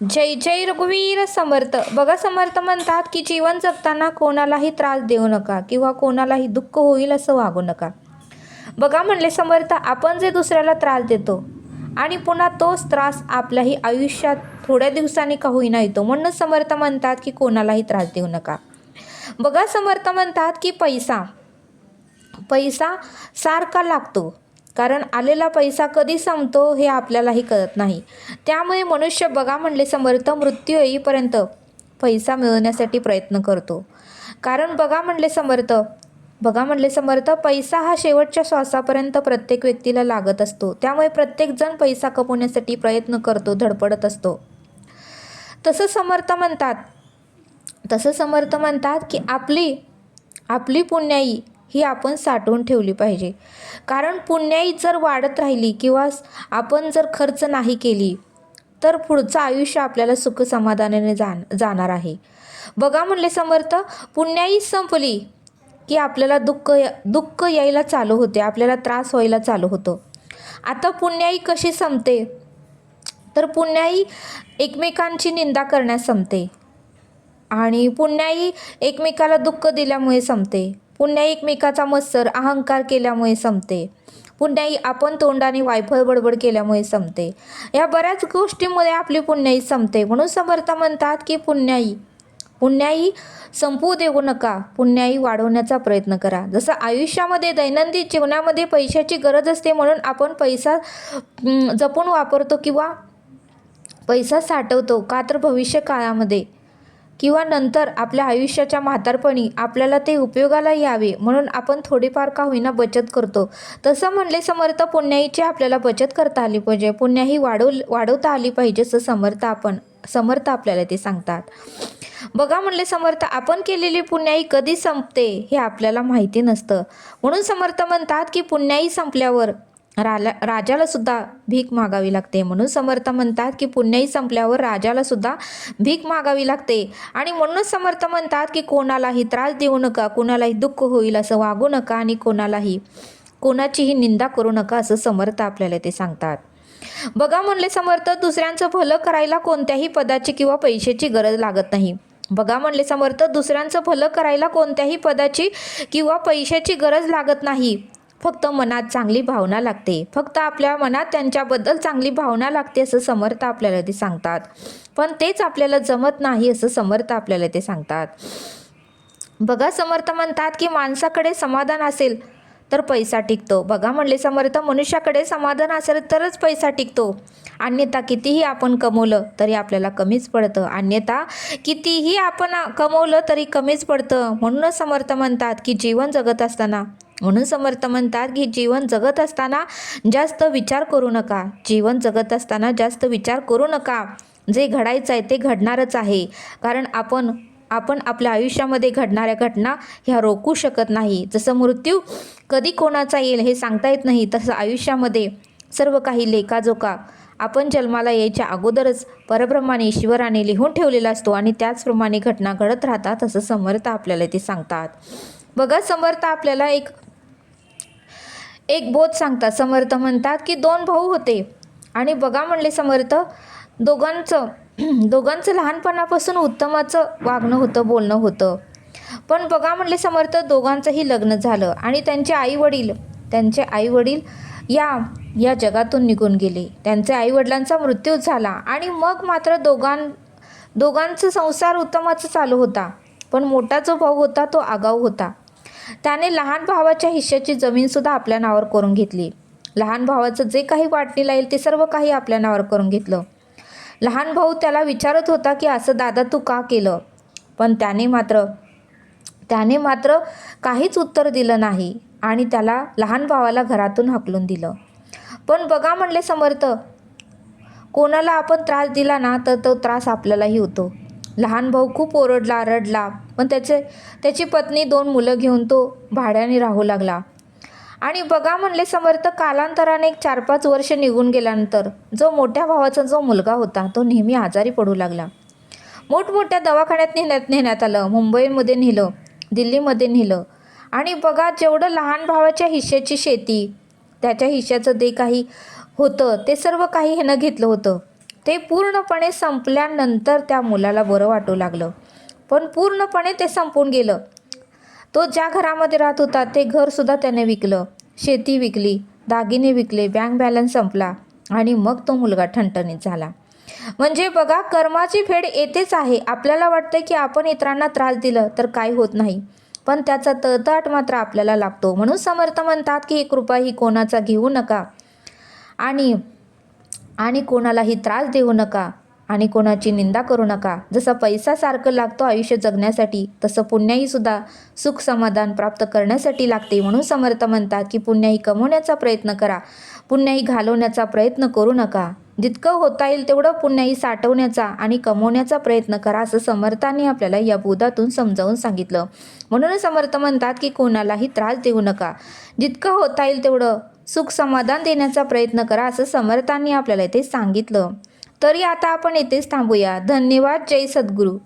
जय जय रघुवीर समर्थ. बघा समर्थ म्हणतात की जीवन जगताना कोणालाही त्रास देऊ नका किंवा कोणालाही दुःख होईल असं वागू नका. बघा म्हणले समर्थ आपण जे दुसऱ्याला त्रास देतो आणि पुन्हा तोच त्रास आपल्याही आयुष्यात थोड्या दिवसांनी का होईना येतो म्हणून समर्थ म्हणतात की कोणालाही त्रास देऊ नका. बघा समर्थ म्हणतात की पैसा पैसा सारखा लागतो. कारण आलेला पैसा कधी संपतो हे आपल्यालाही कळत नाही. त्यामुळे मनुष्य बघा म्हणले समर्थ मृत्यू येईपर्यंत पैसा मिळवण्यासाठी प्रयत्न करतो. कारण बघा म्हणले समर्थ बघा म्हणले समर्थ पैसा हा शेवटच्या श्वासापर्यंत प्रत्येक व्यक्तीला लागत असतो. त्यामुळे प्रत्येकजण पैसा कमवण्यासाठी प्रयत्न करतो धडपडत असतो. तसं समर्थ म्हणतात तसं समर्थ म्हणतात की आपली आपली पुण्याई ही आपण साठवून ठेवली पाहिजे. कारण पुण्याई जर वाढत राहिली किंवा आपण जर खर्च नाही केली तर पुढचं आयुष्य आपल्याला सुख समाधानाने जाण जाणार आहे. बघा म्हणले समर्थ पुण्याई संपली की आपल्याला दुःख दुःख यायला चालू होते आपल्याला त्रास व्हायला चालू होतो. आता पुण्याई कशी संपते? तर पुण्याई एकमेकांची निंदा करण्यास संपते. आणि पुण्याई एकमेकाला दुःख दिल्यामुळे संपते. पुन्हा एकमेकाचा मत्सर अहंकार केल्यामुळे संपते. पुण्याई आपण तोंडाने वायफळ बडबड केल्यामुळे संपते. या बऱ्याच गोष्टींमध्ये आपली पुण्याई संपते. म्हणून समर्थ म्हणतात की पुण्याई पुण्याई संपवू देऊ नका. पुण्याई वाढवण्याचा प्रयत्न करा. जसं आयुष्यामध्ये दैनंदिन जीवनामध्ये पैशाची गरज असते म्हणून आपण पैसा जपून वापरतो किंवा पैसा साठवतो. का तर भविष्य काळामध्ये किंवा नंतर आपल्या आयुष्याच्या म्हातारपणी आपल्याला ते उपयोगाला यावे म्हणून आपण थोडीफार का होईना बचत करतो. तसं म्हणले समर्थ पुण्याईची आपल्याला बचत करता आली पाहिजे. पुण्याही वाढव वाढवता आली पाहिजे असं समर्थ आपण समर्थ आपल्याला ते सांगतात. बघा म्हणले समर्थ आपण केलेली पुण्याई कधी संपते हे आपल्याला माहिती नसतं. म्हणून समर्थ म्हणतात की पुण्याई संपल्यावर राला राजाला सुद्धा भीक मागावी लागते. म्हणून समर्थ म्हणतात की पुण्यही संपल्यावर राजाला सुद्धा भीक मागावी लागते. आणि म्हणूनच समर्थ म्हणतात की कोणालाही त्रास देऊ नका कोणालाही दुःख होईल असं वागू नका आणि कोणालाही कोणाचीही निंदा करू नका असं समर्थ आपल्याला ते सांगतात. बघा म्हणले समर्थ दुसऱ्यांचं भलं करायला कोणत्याही पदाची किंवा पैशाची गरज लागत नाही. बघा म्हणले समर्थ दुसऱ्यांचं भलं करायला कोणत्याही पदाची किंवा पैशाची गरज लागत नाही. फक्त मनात चांगली भावना लागते. फक्त आपल्या मनात त्यांच्याबद्दल चांगली भावना लागते असं समर्थ आपल्याला ते सांगतात. पण तेच आपल्याला जमत नाही असं समर्थ आपल्याला ते सांगतात. बघा समर्थ म्हणतात की माणसाकडे समाधान असेल तर पैसा टिकतो. बघा म्हणले समर्थ मनुष्याकडे समाधान असेल तरच पैसा टिकतो. अन्यथा कितीही आपण कमवलं तरी आपल्याला कमीच पडतं. अन्यथा कितीही आपण कमवलं तरी कमीच पडतं. म्हणूनच समर्थ म्हणतात की जीवन जगत असताना म्हणून समर्थ म्हणतात की जीवन जगत असताना जास्त विचार करू नका. जीवन जगत असताना जास्त विचार करू नका. जे घडायचं आहे ते घडणारच आहे. कारण आपण आपण आपल्या आयुष्यामध्ये घडणाऱ्या घटना ह्या रोखू शकत नाही. जसं मृत्यू कधी कोणाचा येईल हे सांगता येत नाही तसं आयुष्यामध्ये सर्व काही लेखाजोखा. आपण जन्माला यायच्या अगोदरच परब्रह्माने ईश्वराने लिहून ठेवलेला असतो आणि त्याचप्रमाणे घटना घडत राहतात असं समर्थ आपल्याला ते सांगतात. बघा समर्थ आपल्याला एक एक बोध सांगतात. समर्थ म्हणतात की दोन भाऊ होते. आणि बघा म्हणले समर्थ दोघांचं दोघांचं लहानपणापासून उत्तमाचं वागणं होतं बोलणं होतं. पण बघा म्हणले समर्थ दोघांचंही लग्न झालं आणि त्यांचे आई वडील त्यांचे आई वडील या या जगातून निघून गेले. त्यांच्या आईवडिलांचा मृत्यू झाला आणि मग मात्र दोघां दोघांचं संसार उत्तमाचा चालू होता. पण मोठा जो भाऊ होता तो आगाऊ होता. त्याने लहान भावाच्या हिश्श्याची जमीनसुद्धा आपल्या नावावर करून घेतली. लहान भावाचं जे काही वाटणीला येईल ते सर्व काही आपल्या नावावर करून घेतलं. लहान भाऊ त्याला विचारत होता की असं दादा तू का केलं? पण त्याने मात्र त्याने मात्र काहीच उत्तर दिलं नाही आणि त्याला लहान भावाला घरातून हाकलून दिलं. पण बघा म्हणले समर्थ कोणाला आपण त्रास दिला ना तर तो त्रास आपल्यालाही होतो. लहान भाऊ खूप ओरडला रडला. पण त्याचे त्याची पत्नी दोन मुलं घेऊन तो भाड्याने राहू लागला. आणि बघा म्हणले समर्थ कालांतराने एक चार पाच वर्ष निघून गेल्यानंतर जो मोठ्या भावाचा जो मुलगा होता तो नेहमी आजारी पडू लागला. मोठमोठ्या दवाखान्यात नेण्यात नेण्यात आलं. मुंबईमध्ये नेलं दिल्लीमध्ये नेलं. आणि बघा जेवढं लहान भावाच्या हिश्श्याची शेती त्याच्या हिश्श्याचं जे काही होतं ते सर्व काही ह्यानं घेतलं होतं. ते पूर्णपणे संपल्यानंतर त्या मुलाला बरं वाटू लागलं. पण पूर्णपणे ते संपून गेलं. तो ज्या घरामध्ये राहत होता ते घरसुद्धा त्याने विकलं. शेती विकली दागिने विकले बँक बॅलन्स संपला आणि मग तो मुलगा ठणठणीत झाला. म्हणजे बघा कर्माची फेड येतेच आहे. आपल्याला वाटतं की आपण इतरांना त्रास दिलं तर काय होत नाही. पण त्याचा तळतळाट मात्र आपल्याला लागतो. म्हणून समर्थ म्हणतात की एक ही कोणाचा घेऊ नका. आणि आणि कोणालाही त्रास देऊ नका आणि कोणाची निंदा करू नका. जसा पैसा सारखं लागतो आयुष्य जगण्यासाठी तसं पुण्याही सुद्धा सुख समाधान प्राप्त करण्यासाठी लागते. म्हणून समर्थ म्हणतात की पुण्याही कमवण्याचा प्रयत्न करा. पुण्याही घालवण्याचा प्रयत्न करू नका. जितकं होता येईल तेवढं पुण्याही साठवण्याचा आणि कमवण्याचा प्रयत्न करा असं समर्थांनी आपल्याला या बोधातून समजावून सांगितलं. म्हणून समर्थ म्हणतात की कोणालाही त्रास देऊ नका. जितकं होता येईल तेवढं सुख समाधान देण्याचा प्रयत्न करा असं समर्थांनी आपल्याला इथे सांगितलं. तरी आता आपण येथेच थांबूया. धन्यवाद. जय सद्गुरू.